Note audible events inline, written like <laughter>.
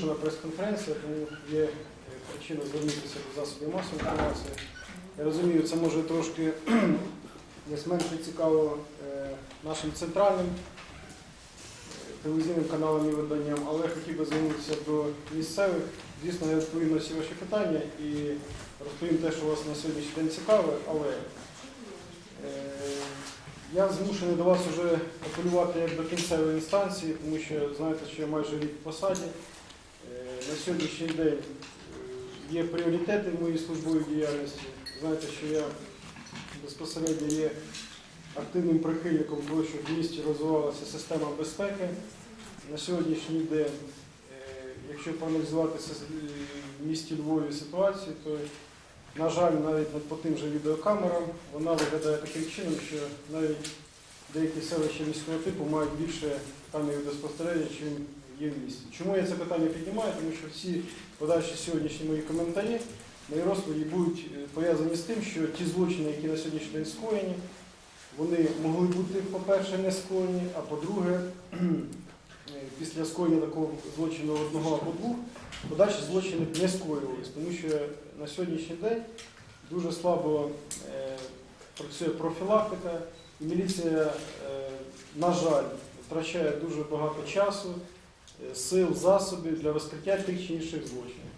оголошена прес-конференція, тому є е, причина звернутися до засобів масової інформації. Я розумію, це може трошки <clears throat> десь менше цікаво е, нашим центральним е, телевізійним каналам і виданням, але я хотів би звернутися до місцевих. Звісно, я відповім на всі ваші питання і розповім те, що вас на сьогоднішній день цікаве, але я змушений до вас вже апелювати як до кінцевої інстанції, тому що знаєте, що я майже рік в посаді. Е, На сьогоднішній день е, є пріоритети в моїй службовій діяльності. Знаєте, що я безпосередньо є активним прихильником того, щоб в місті розвивалася система безпеки. На сьогоднішній день, е, якщо проаналізувати в місті Львові ситуацію, то, на жаль, навіть по тим же відеокамерам вона виглядає таким чином, що навіть деякі селища міського типу мають більше камер відеоспостереження, чим є в місті. Чому я це питання піднімаю? Тому що всі подальші сьогоднішні мої коментарі, мої розповіді будуть е, пов'язані з тим, що ті злочини, які на сьогоднішній день скоєні, вони могли бути, по-перше, не скоєні, а по-друге, <clears throat> е, після скоєння такого злочину одного або двох, подальші злочини не скоювались, тому що на сьогоднішній день дуже слабо е, працює профілактика, і міліція, на жаль, втрачає дуже багато часу, сил, засобів для розкриття тих чи інших злочинів.